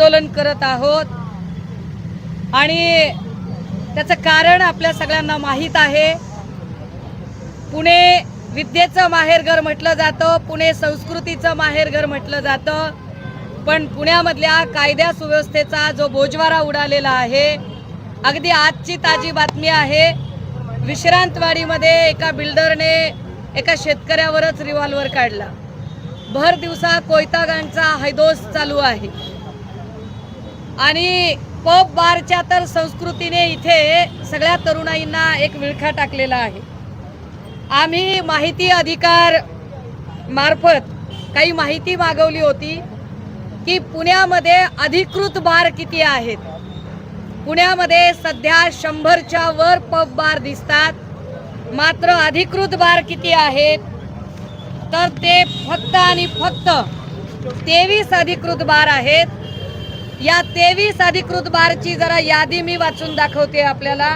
आंदोलन करत आहोत. आणि त्याचं कारण आपल्या सगळ्यांना माहीत आहे. पुणे विद्येचं माहेरघर म्हटलं जातं पुणे संस्कृतीचं माहेरघर म्हटलं जातं. पण पुण्यामधल्या कायद्या सुव्यवस्थेचा जो बोजवारा उडालेला आहे अगदी आजची ताजी बातमी आहे. विश्रांतवाडीमध्ये एका बिल्डरने एका शेतकऱ्यावरच रिव्हॉल्वर काढला. भर दिवसा कोयतागांचा हैदोस चालू आहे. आणि पब बारच्या तर संस्कृतीने इथे सगळ्या तरुणाईंना एक विळखा टाकलेला आहे. आम्ही माहिती अधिकार मार्फत काही माहिती मागवली होती की पुण्यामध्ये अधिकृत बार किती आहेत. पुण्यामध्ये सध्या शंभरच्या वर पब बार दिसतात. मात्र अधिकृत बार किती आहेत. तर ते फक्त आणि फक्त तेवीस अधिकृत बार आहेत. या तेवीस अधिकृत बारची जरा यादी मी वाचून दाखवते आपल्याला.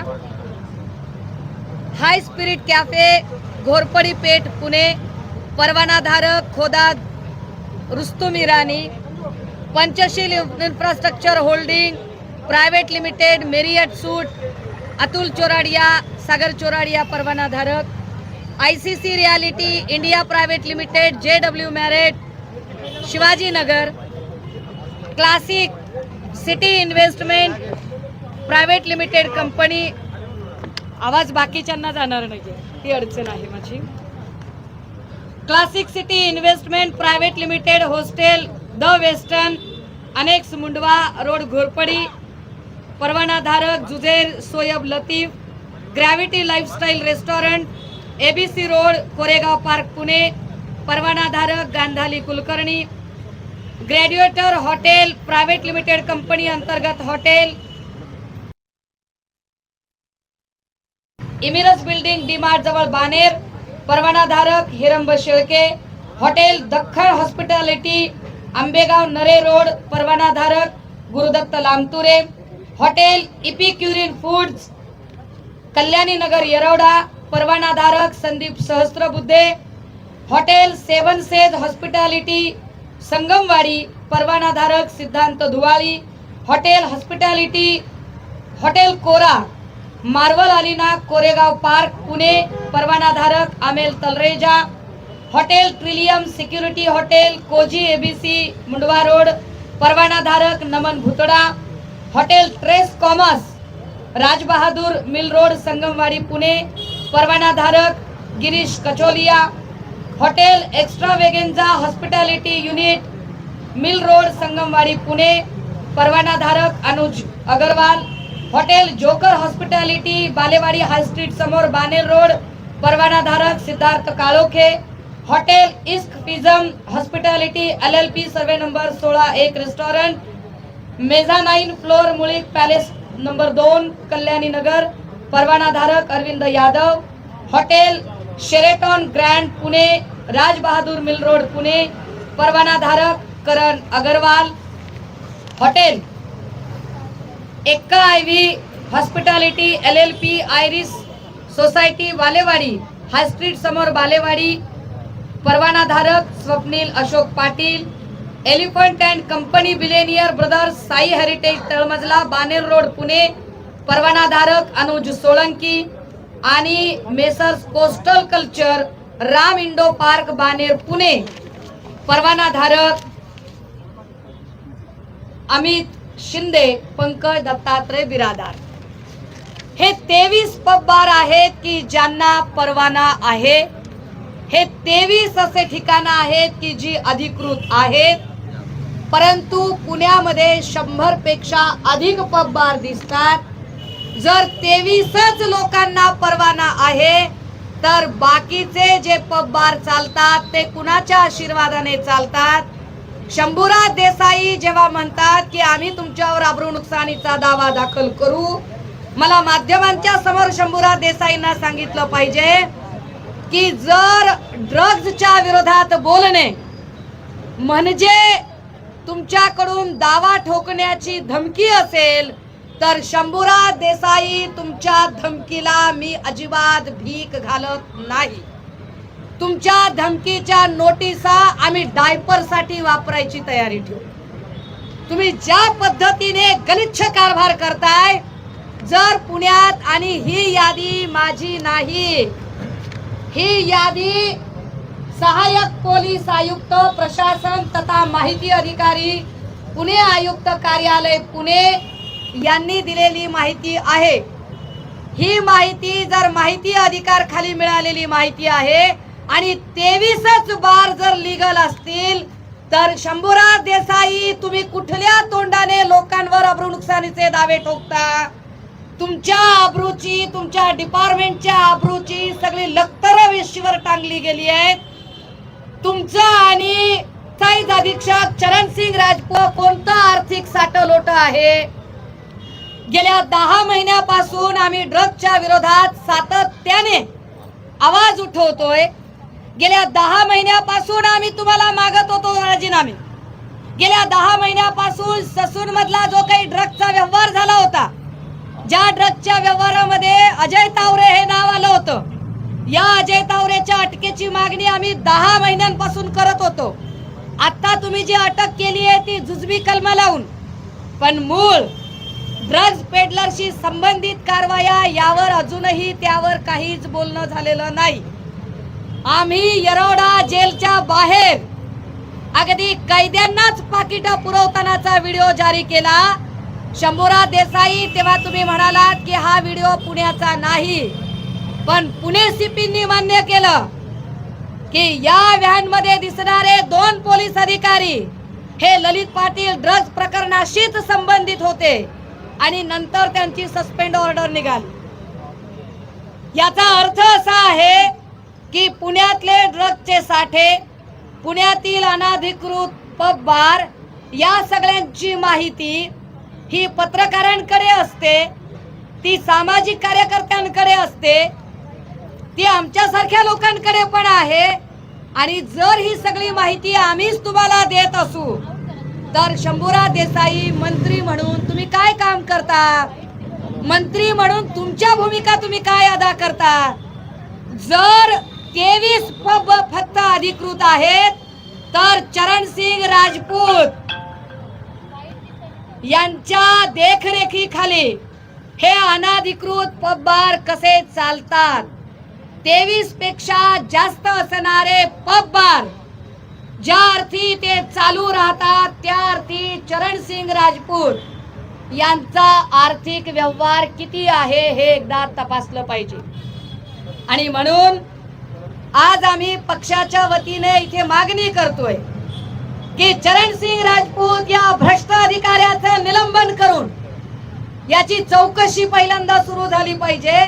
High spirit cafe Ghorpadi Peth Pune. परवानाधारक Khoda Rustom Irani. Panchshil infrastructure holding private limited Marriott suite Atul Choradia Sagar Choradia परवानाधारक. I C C reality India private limited J W Marriott Shivajinagar. Classic city investment private limited company. आवाज बाकीच्यांना जाणार नाही ती अडचण आहे माझी. Classic city investment private limited hostel the western annex Mundhwa road Ghorpadi परवानाधारक Juzer Soyab Latif gravity lifestyle restaurant ABC road Koregaon park Pune परवानाधारक Gandhali Kulkarni graduator hotel private limited company अंतर्गत हॉटेल. इमिरस building DMart जवळ बानेर परवानाधारक Heramb Shelke hotel Deccan hospitality Ambegaon Nare road परवानाधारक Gurudatt Lamture hotel epicurean foods Kalyani Nagar Yerwada परवानाधारक Sandeep Sahasrabuddhe hotel seven sage hospitality Sangamwadi परवानाधारक Siddhant Dhuvali hotel hospitality hotel कोरा marvel अलिना Koregaon park Pune परवानाधारक आमेल Talreja hotel trillium security hotel cosy ABC Mundhwa road परवानाधारक Naman Bhutada hotel trace commerce Rajbahadur mill road Sangamwadi Pune परवानाधारक Girish Kacholia hotel extravaganza hospitality unit mill road Sangamwadi Pune परवानाधारक Anuj Agarwal hotel joker hospitality Balewadi high street समोर Baner road परवानाधारक Siddharth Kalokhe hotel इस्क पिझम hospitality L L P survey number सोळा एक restaurant mezzanine floor Mulik palace number दोन कल्याणी नगर परवानाधारक Arvind Yadav hotel Sheraton grand Pune Rajbahadur mill road Pune परवानाधारक Karan Agarwal hotel Ekka I V hospitality L L P iris society Balewadi high street समोर बालेवाडी परवानाधारक Swapnil Ashok Patil elephant and company billionaire brothers Sai heritage तळमजला Baner road Pune परवानाधारक अनुज सोळंकी आणि messrs coastal culture Ram Indo park Baner Pune. परवानाधारक अमित शिंदे पंकज दत्तात्रय बिरादार. हे तेवीस pub bar आहेत की ज्यांना परवाना आहे? हे तेवीस असे ठिकाणं आहेत की जी अधिकृत आहेत? परंतु पुण्यामध्ये शंभरपेक्षा अधिक पब बार दिसतात. जर तेवीसच लोकांना परवाना आहे तर बाकीचे जे पब बार चालतात ते कुणाच्या आशीर्वादाने चालतात? शंभूराज देसाई जेव्हा म्हणतात की आम्ही तुमच्यावर आबरू नुकसानीचा दावा दाखल करू मला माध्यमांच्या समोर शंभूराज देसाईंना सांगितलं पाहिजे की जर ड्रग्जच्या विरोधात बोलणे म्हणजे तुमच्याकडून दावा ठोकण्याची धमकी असेल तर शंभूरा देसाई तुमच्या धमकीला मी अजिबात भीक घालत नाही. तुमच्या धमकीच्या नोटिसा आम्ही डायपरसाठी वापरायची तयारी ठेवू. तुम्ही ज्या पद्धतीने गलिच्छ कारभार करताय जर पुण्यात आणि ही यादी माझी नाही. ही यादी सहाय्यक पोलीस आयुक्त प्रशासन तथा माहिती अधिकारी पुणे आयुक्त कार्यालय पुणे यांनी दिलेली माहिती आहे. ही माहिती जर माहिती अधिकार खाली मिळालेली माहिती आहे आणि तेवीसच बार जर लिगल असतील तर शंभूराज देसाई तुम्ही कुठल्या तोंडाने लोकांवर अब्रू नुकसानीचे दावे ठोकता? तुमच्या अब्रूची तुमच्या डिपार्टमेंटच्या अब्रूची सगळी लखतर वेशीवर टांगली गेली आहेत. तुमचं आणि साईज अधीक्षक चरण सिंग राजपूत कोणतं आर्थिक साठलोट आहे? गेल्या दहा महिन्यापासून आम्ही ड्रगच्या विरोधात सातत्याने आवाज उठवतोय. गेल्या दहा महिन्यापासून आम्ही तुम्हाला मागत होतो राजीनामे. गेल्या दहा महिन्यापासून ससून मधला जो काही ड्रगचा व्यवहार झाला होता ज्या ड्रगच्या व्यवहारामध्ये अजय तावरे हे नाव आलं होतं या अजय तावरेच्या अटकेची मागणी आम्ही दहा महिन्यांपासून करत होतो. आता तुम्ही जी अटक केली आहे ती जुजबी कलमा लावून पण मूळ ड्रग्ज पेडलरशी संबंधित कारवाया यावर अजूनही त्यावर काहीच बोलणं झालेलं नाही. आम्ही येरवडा जेलच्या बाहेर अगदी कैद्यांनाच पाकिट पुरवतानाचा व्हिडिओ जारी केला. शंभूराज देसाई तेव्हा तुम्ही म्हणालात की हा व्हिडिओ पुण्याचा नाही पण पुणे सीपींनी मान्य केलं की या व्हॅनमध्ये दिसणारे दोन पोलीस अधिकारी हे ललित पाटील ड्रग्ज प्रकरणाशीच संबंधित होते. आणि नंतर त्यांची सस्पेंड ऑर्डर निघाली. याचा अर्थ असा आहे की पुण्यातले ड्रगचे साठे पुण्यातील अनाधिकृत पब बार या सगळ्यांची माहिती ही पत्रकारांकडे असते ती सामाजिक कार्यकर्त्यांकडे असते ती आमच्यासारख्या लोकांकडे पण आहे. आणि जर ही सगळी माहिती आम्हीच तुम्हाला देत असू तर शंभूराज देसाई मंत्री म्हणून तुम्ही काय काम करता? मंत्री म्हणून तुमच्या भूमिका तुम्ही काय अदा करता? जर तेवीस पब फक्त अधिकृत आहेत तर चरण सिंग राजपूत यांच्या देखरेखीखाली हे अनाधिकृत पब बार कसे चालतात? तेवीसपेक्षा जास्त असणारे पब बार ज्या अर्थी ते चालू राहतात त्या अर्थी चरण सिंग राजपूत यांचा आर्थिक व्यवहार किती आहे हे एकदा तपासलं पाहिजे. आणि म्हणून आज आम्ही पक्षाच्या वतीने इथे मागणी करतोय की चरण सिंग राजपूत या भ्रष्ट अधिकाऱ्याचं निलंबन करून याची चौकशी पहिल्यांदा सुरू झाली पाहिजे.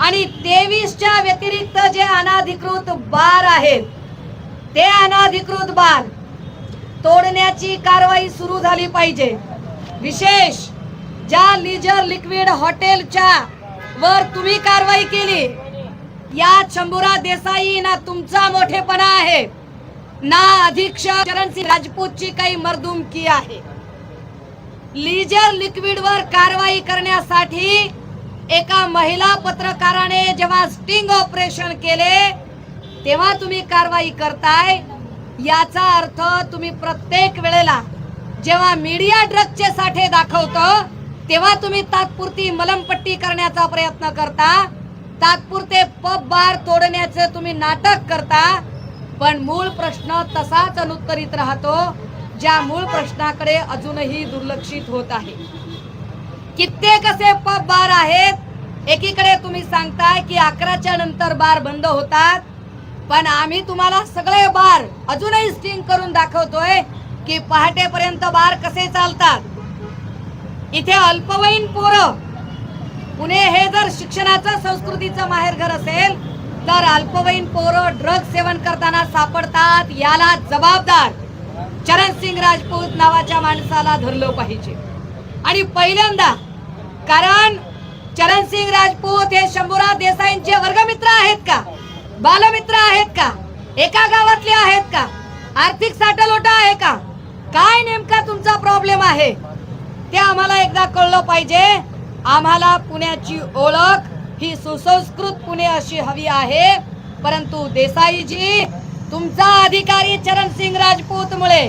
आणि तेवीसच्या व्यतिरिक्त जे अनाधिकृत बार आहेत ते अनाधिकृत बाल. तोडण्याची कारवाई सुरू झाली पाहिजे. विशेष ज्या लिजर लिक्विड हॉटेलच्या वर तुम्ही कारवाई केली या शंभुरा देसाई ना तुमचा मोठेपणा आहे. ना अधीक्षक चरणसिंग राजपूतची काही मर्दुमकी आहे. लिजर लिक्विड वर कारवाई करण्यासाठी एका महिला पत्रकाराने जेव्हा स्टिंग ऑपरेशन केले तेव्हा तुम्ही कारवाई करताय याचा अर्थ तुम्ही प्रत्येक वेळेला जेव्हा मीडिया ड्रग्सचे साठे दाखवतो तेव्हा तुम्ही तात्पुरती मलमपट्टी करण्याचा प्रयत्न करता. तात्पुरते पब बार तोडण्याचे तुम्ही नाटक करता. पण मूळ प्रश्न तसाच अनुत्तरित राहतो ज्या मूळ प्रश्नाकडे अजूनही दुर्लक्षित होत आहे. कित्येक असे पब बार आहेत एकीकडे तुम्ही सांगताय की अकराच्या नंतर बार बंद होतात पण आम्ही तुम्हाला सगळे बार अजूनही स्टिंग करून दाखवतोय की पहाटेपर्यंत बार कसे चालतात. इथे अल्पवयीन पोरं पुणे हे जर शिक्षणाचं संस्कृतीचं माहेरघर असेल तर अल्पवयीन पोरं ड्रग सेवन करताना सापडतात याला जबाबदार चरण सिंग राजपूत नावाच्या माणसाला धरलं पाहिजे. आणि पहिल्यांदा कारण चरण सिंग राजपूत हे शंभूराज देसाईंचे वर्गमित्र आहेत का? बालमित्र आहेत का? एका गावातले आहेत का? आर्थिक साठलोटा आहे का? काय नेमका तुमचा प्रॉब्लेम आहे? ते आम्हाला एकदा कळलं पाहिजे. आम्हाला पुण्याची ओळख ही सुसंस्कृत पुणे अशी हवी आहे. परंतु देसाईजी तुमचा अधिकारी चरण सिंग राजपूत मुळे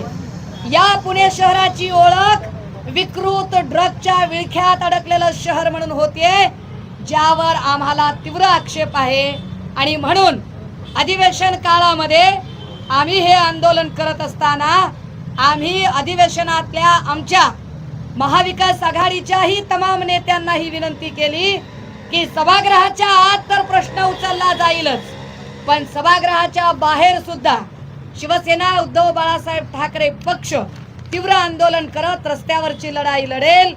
या पुणे शहराची ओळख विकृत ड्रगच्या विळख्यात अडकलेलं शहर म्हणून होतीये ज्यावर आम्हाला तीव्र आक्षेप आहे. आणि म्हणून अधिवेशन काळामध्ये आम्ही हे आंदोलन करत असताना आम्ही अधिवेशनातल्या आमच्या महाविकास आघाडीच्याही तमाम नेत्यांना ही विनंती केली की सभागृहाच्या आत तर प्रश्न उचलला जाईलच पण सभागृहाच्या बाहेर सुद्धा शिवसेना उद्धव बाळासाहेब ठाकरे पक्ष तीव्र आंदोलन करत रस्त्यावरची लढाई लढेल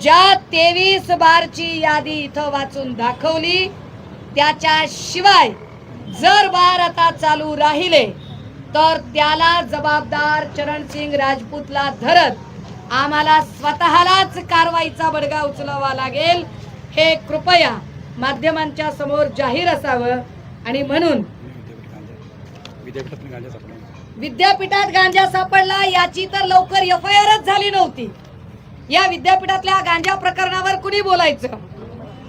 ज्या तेवीस बारची यादी इथं वाचून दाखवली. त्याच्याशिवाय जर बार आता चालू राहिले तर त्याला जबाबदार चरणसिंग राजपूतला धरत आम्हाला स्वतःलाच कारवाईचा बडगा उचलावा लागेल. हे कृपया माध्यमांच्या समोर जाहीर असावं. आणि म्हणून विद्यापीठात गांजा सापडला याची तर लवकर एफ आय आरच झाली नव्हती. या विद्यापीठातल्या गांजा प्रकरणावर कुणी बोलायचं?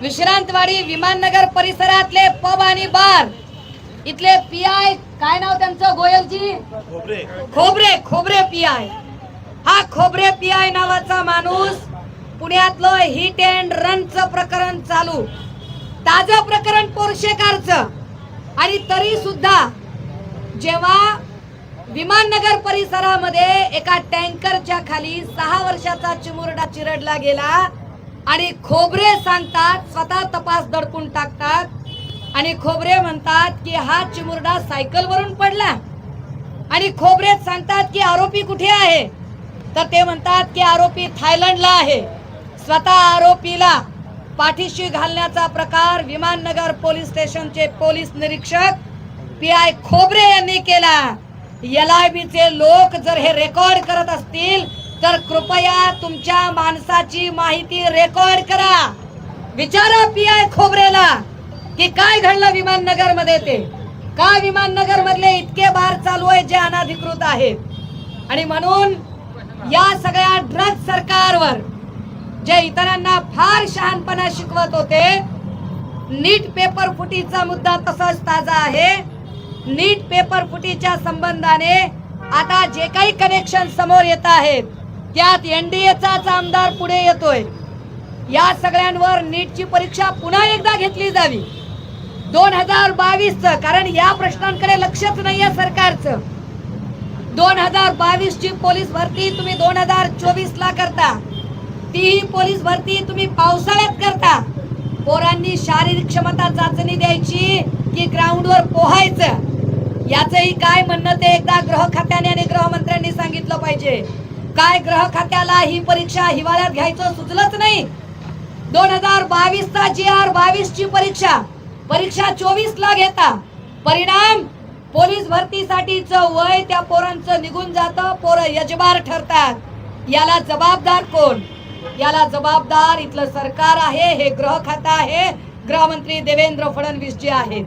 विश्रांतवाडी विमाननगर परिसरातले पब आणि बार. इथले पी आय काय नाव त्यांचं गोयलजी? खोबरे. खोबरे पी आय हा खोबरे पी आय नावाचा माणूस पुण्यातलं हिट अँड रनचं प्रकरण चालू. ताजं प्रकरण पोरशेकारचं आणि तरी सुद्धा जेव्हा विमाननगर परिसरामध्ये एका टँकरच्या खाली सहा वर्षाचा चिमुरडा चिरडला गेला आणि खोबरे सांगतात स्वतः तपास दडपून टाकतात. आणि खोबरे म्हणतात की हा चिमुरडा सायकल वरून पडला. आणि खोबरे सांगतात की आरोपी कुठे आहे? तर ते म्हणतात की आरोपी थायलंडला आहे. स्वतः आरोपीला पाठीशी घालण्याचा प्रकार विमाननगर पोलीस स्टेशनचे पोलीस निरीक्षक पी आय खोबरे यांनी केला. एल आय बीचे लोक जर हे रेकॉर्ड करत असतील तर कृपया तुमच्या माणसाची माहिती रेकॉर्ड करा. विचारा पी आय खोबरेला की काय घडलं विमाननगरमध्ये ते? का विमाननगर मधले इतके बार चालू आहे जे अनाधिकृत आहेत? आणि म्हणून या सगळ्या ड्रग सरकारवर जे इतरांना फार शहाणपणा शिकवत होते नीट पेपर फुटीचा मुद्दा तसाच ताजा आहे. नीट पेपर फुटीच्या संबंधाने आता जे काही कनेक्शन समोर येत आहेत त्यात एनडीएचाच आमदार पुढे येतोय. या सगळ्यांवर नीटची परीक्षा पुन्हा एकदा घेतली जावी. दोन हजार बावीस कारण या प्रश्नांकडे लक्षच नाहीये सरकारचं. दोन हजार बावीस ची पोलीस भरती तुम्ही दोन हजार चोवीस ला करता. तीही पोलीस भरती तुम्ही पावसाळ्यात करता. पोरांनी शारीरिक क्षमता चाचणी द्यायची की ग्राउंडवर पोहायचं? याचंही काय म्हणणं ते एकदा गृह खात्याने आणि गृहमंत्र्यांनी सांगितलं पाहिजे. काय ग्रह खात्याला ही परीक्षा हिवाळ्यात घ्यायचं सुचलंच नाही. दोन हजार बावीस चा जी आर बावीस ची परीक्षा. परीक्षा चोवीस ला घेता. परिणाम पोलीस भरतीसाठीच वय त्या पोरांचं निघून जातं पोरं यजमार ठरतात. याला जबाबदार कोण? याला जबाबदार इथलं सरकार आहे हे ग्रह खातं आहे. गृहमंत्री देवेंद्र फडणवीस जी आहेत.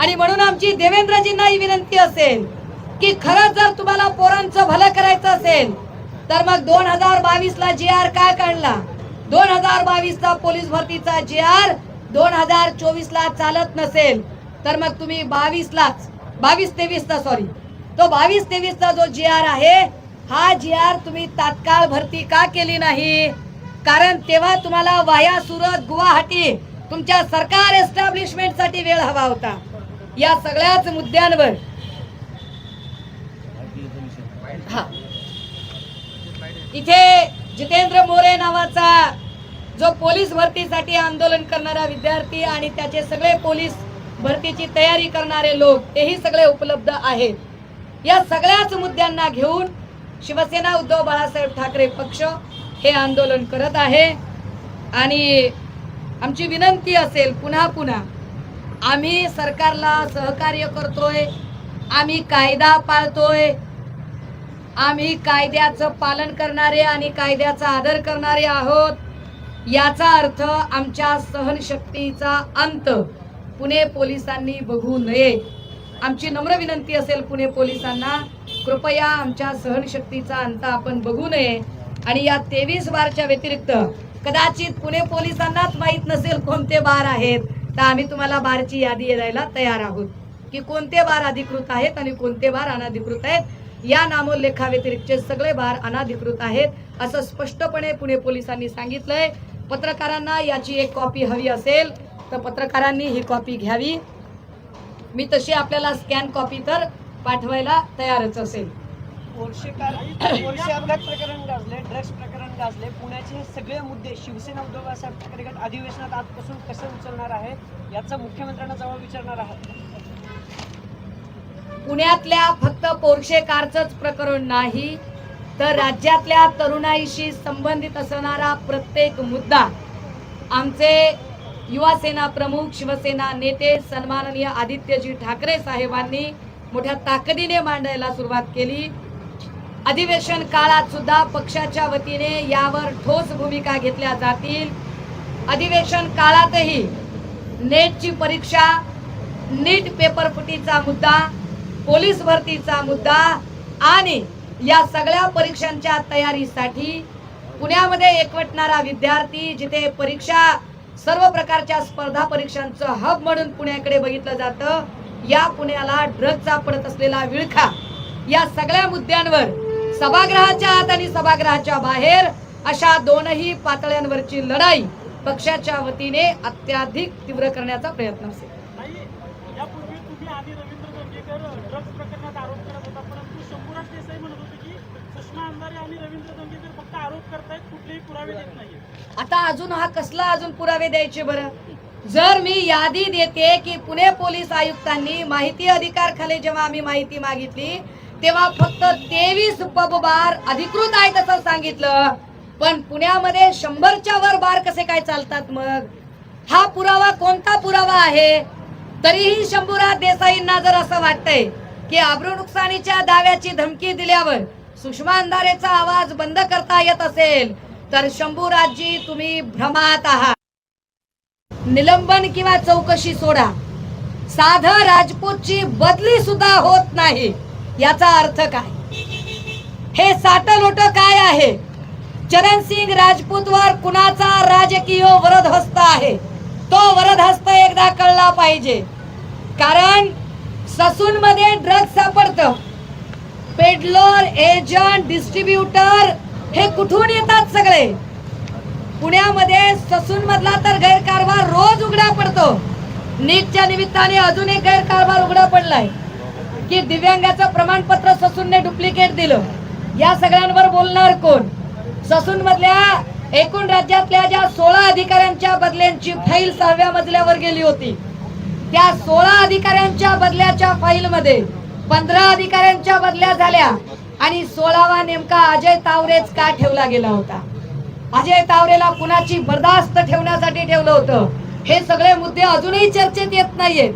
आणि म्हणून आमची देवेंद्रजींना ही विनंती असेल की खरंच जर तुम्हाला पोरांचं भलं करायचं असेल तर मग दोन हजार बावीस ला जी आर काय काढला? दोन हजार बावीस चा पोलीस भरतीचा जी आर दोन हजार चोवीस ला चालत नसेल तर मग तुम्ही बावीस लाच बावीस तेवीस चा सॉरी तो बावीस तेवीस चा जो जी आर आहे हा जी आर तुम्ही तात्काळ भरती का केली नाही? कारण तेव्हा तुम्हाला वाया सुरत गुवाहाटी तुमच्या सरकार एस्टॅब्लिशमेंटसाठी वेळ हवा होता. या सगळ्याच मुद्द्यांवर हा. इथे जितेंद्र मोरे नावाचा जो पोलीस भरतीसाठी आंदोलन करणारा विद्यार्थी आणि त्याचे सगळे पोलीस भरतीची तयारी करणारे लोक तेही सगळे उपलब्ध आहेत. या सगळ्याच मुद्द्यांना घेऊन शिवसेना उद्धव बाळासाहेब ठाकरे पक्ष हे आंदोलन करत आहे. आणि आमची विनंती असेल पुन्हा पुन्हा आम्ही सरकारला सहकार्य करतोय आम्ही कायदा पाळतोय आम्ही कायद्याचं पालन करणारे आणि कायद्याचा आदर करणारे आहोत. याचा अर्थ आमच्या सहनशक्तीचा अंत पुणे पोलिसांनी बघू नये. आमची नम्र विनंती असेल पुणे पोलिसांना कृपया आमच्या सहनशक्तीचा अंत आपण बघू नये. आणि या तेवीस बारच्या व्यतिरिक्त कदाचित पुणे पोलिसांनाच माहीत नसेल कोणते बार आहेत तर आम्ही तुम्हाला बारची यादी द्यायला तयार आहोत. की कोणते बार अधिकृत आहेत आणि कोणते बार अनधिकृत आहेत या नामोल्लेखाव्यतिरिक्तचे सगळे भार अनाधिकृत आहेत असं स्पष्टपणे पुणे पोलिसांनी सांगितलंय. पत्रकारांना याची एक कॉपी हवी असेल तर पत्रकारांनी ही कॉपी घ्यावी. मी तशी आपल्याला स्कॅन कॉपी तर पाठवायला तयारच असेल. अपघात प्रकरण गाजले ड्रग्ज प्रकरण गाजले. पुण्याचे हे सगळे मुद्दे शिवसेना उद्धव बाळासाहेब ठाकरे गट अधिवेशनात आजपासून कसं उचलणार आहे याचा मुख्यमंत्र्यांना जवळ विचारणार आहात. पुण्यातल्या फक्त पोर्शे कारचंच प्रकरण नाही तर राज्यातल्या तरुणाईशी संबंधित असणारा प्रत्येक मुद्दा. आमचे युवासेना प्रमुख शिवसेना नेते सन्माननीय आदित्यजी ठाकरे साहेबांनी मोठ्या ताकदीने मांडायला सुरुवात केली. अधिवेशन काळात सुद्धा पक्षाच्या वतीने यावर ठोस भूमिका घेतल्या जातील. अधिवेशन काळातही नेटची परीक्षा नीट पेपरफुटीचा मुद्दा पोलीस भरतीचा मुद्दा आणि या सगळ्या परीक्षांच्या तयारीसाठी पुण्यामध्ये एकवटणारा विद्यार्थी जिथे परीक्षा सर्व प्रकारच्या स्पर्धा परीक्षांचं हब म्हणून पुण्याकडे बघितलं जातं या पुण्याला ड्रगचा पडत असलेला विळखा या सगळ्या मुद्द्यांवर सभागृहाच्या आत आणि सभागृहाच्या बाहेर अशा दोनही पातळ्यांवरची लढाई पक्षाच्या वतीने अत्याधिक तीव्र करण्याचा प्रयत्न असेल ताई, यापूर्वी तुम्ही आधी रवींद्र दंगेकर ड्रग्ज प्रकरणात आरोप करत होता परंतु शंभूराज देसाई म्हणत होते की आणि रवींद्र दंगेकर फक्त आरोप करतायत कुठलेही पुरावे देत नाही आता अजून हा कसला अजून पुरावे द्यायचे बरं? जर मी यादी देते की पुणे पोलीस आयुक्तांनी माहिती अधिकार खाली जेव्हा आम्ही माहिती मागितली तेव्हा फक्त तेवीस पब बार अधिकृत आहेत असं सांगितलं. पण पुण्यामध्ये शंभरच्या वर बार कसे काय चालतात मग? हा पुरावा कोणता पुरावा आहे? तरीही शंभूराज देसाईंना जर असं वाटतंय की आब्रू नुकसानीच्या दाव्याची धमकी दिल्यावर सुषमा अंधारेचा आवाज बंद करता येत असेल तर शंभूराजजी तुम्ही भ्रमात आहात. निलंबन किंवा चौकशी सोडा. साध राजपूतची बदली सुद्धा होत नाही. याचा अर्थ काय? हे साटलोट काय आहे? चरणसिंग राजपूत वर कुणाचा राजकीय वरदहस्त आहे? तो वरदहस्त एकदा कळला पाहिजे. कारण ससून मध्ये ड्रग्ज सापडतं. पेडलोर एजंट डिस्ट्रीब्युटर हे कुठून येतात सगळे? पुण्यामध्ये ससून मधला तर गैरकारभार रोज उघडा पडतो. नीटच्या निमित्ताने अजून एक गैरकारभार उघडा पडलाय. की दिव्यांगाचं प्रमाणपत्र ससूनने डुप्लिकेट दिलं. या सगळ्यांवर बोलणार कोण? ससून मधल्या एकूण राज्यातल्या ज्या सोळा अधिकाऱ्यांच्या बदल्यांची फाईल सहाव्या मजल्यावर गेली होती त्या सोळा अधिकाऱ्यांच्या बदल्याच्या फाईल मध्ये पंधरा अधिकाऱ्यांच्या बदल्या झाल्या आणि सोळावा नेमका अजय तावरेच का ठेवला गेला होता? अजय तावरेला कुणाची बर्दास्त ठेवण्यासाठी ठेवलं होतं? हे सगळे मुद्दे अजूनही चर्चेत येत नाहीयेत.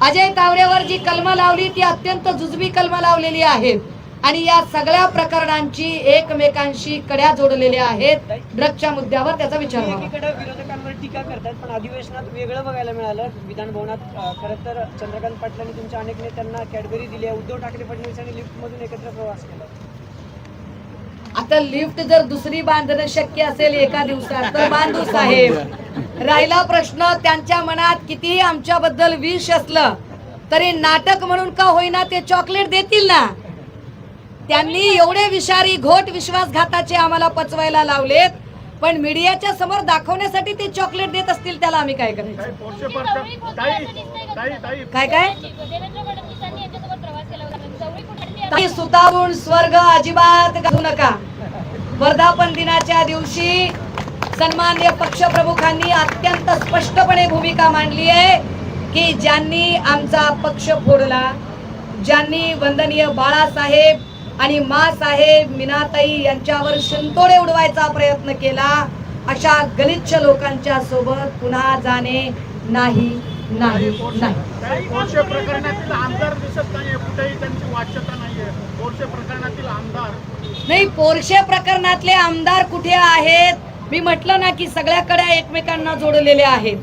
अजय तावरेवर जी कलम लावली ती अत्यंत जुजबी कलम लावलेली आहेत. आणि या सगळ्या प्रकरणांची एकमेकांशी कड्या जोडलेल्या आहेत. ड्रगच्या मुद्द्यावर त्याचा विचार व्हावा. टीका करतात पण अधिवेशनात वेगळं बघायला मिळालं. विधानभवनात खरं तर चंद्रकांत पाटलांनी तुमच्या अनेक नेत्यांना कॅडबरी दिली आहे. उद्धव ठाकरे फडणवीसांनी लिफ्टमधून एकत्र प्रवास केला. आता लिफ्ट जर दुसरी बांधणं शक्य असेल एका दिवसात तर बांधू साहेब. राहिला प्रश्न त्यांच्या मनात कितीही आमच्याबद्दल विष असलं तरी नाटक म्हणून का होईना ते चॉकलेट देतील ना? त्यांनी एवढे विषारी घोट विश्वासघाताचे आम्हाला पचवायला लावलेत. पण मीडियाच्या समोर दाखवण्यासाठी ते चॉकलेट देत असतील त्याला आम्ही काय करायचं? काय काय? सुतावून स्वर्ग अजिबात घालू नका. वर्धापन दिनाच्या दिवशी सन्मान्य पक्षप्रमुखांनी अत्यंत स्पष्टपणे भूमिका मांडली आहे की ज्यांनी आमचा पक्ष फोडला ज्यांनी वंदनीय बाळासाहेब आणि मासाहेब मीनाताई यांच्यावर शिंतोडे उडवायचा प्रयत्न केला अशा गलिच्छ लोकांच्या सोबत पुन्हा जाणे नाही नाही पोर्शे प्रकरणातील आमदार दिसत नाहीये कुठेही त्यांची वाच्यता नाहीये. पोर्शे प्रकरणातील आमदार नाही पोरशे प्रकरणातले आमदार कुठे आहेत? मी म्हटलं ना की सगळ्या कड्या एकमेकांना जोडलेल्या आहेत.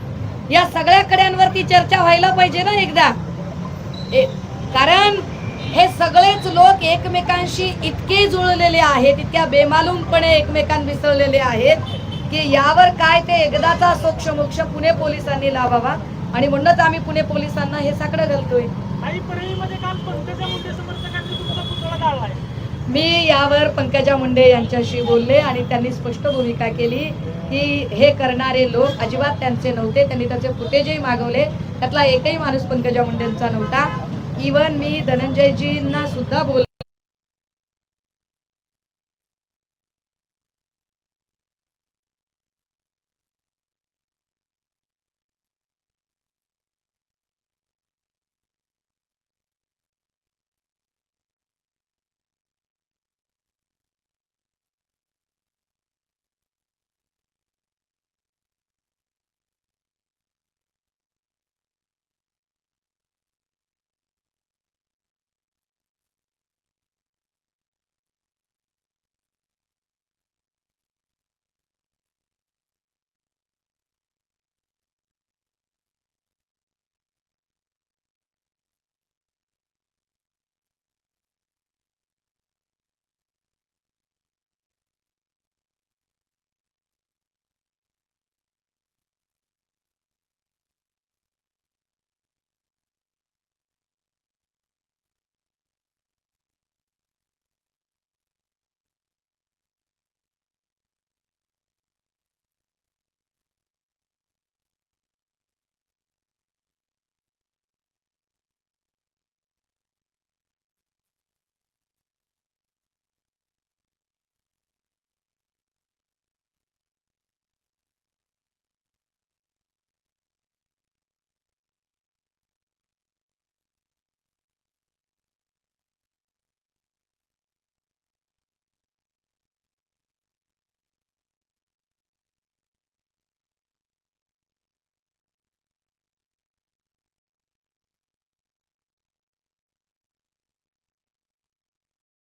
या सगळ्या कड्यांवरती चर्चा व्हायला पाहिजे ना एकदा. कारण हे सगळेच लोक एकमेकांशी इतके जुळलेले आहेत इतक्या बेमालूमपणे एकमेकां मिसळलेले आहेत की यावर काय ते एकदाचा सोक्ष मोक्ष पुणे पोलिसांनी लावावा? आणि म्हणूनच आम्ही पुणे पोलिसांना हे साकडं घालतोय. मी यावर पंकजा मुंडे यांच्याशी बोलले आणि त्यांनी स्पष्ट भूमिका केली की हे करणारे लोक अजिबात त्यांचे नव्हते त्यांनी त्याचे फुटेजही मागवले. त्यातला एकही माणूस पंकजा मुंडेंचा नव्हता. इवन मी धनंजयजींना सुद्धा बोल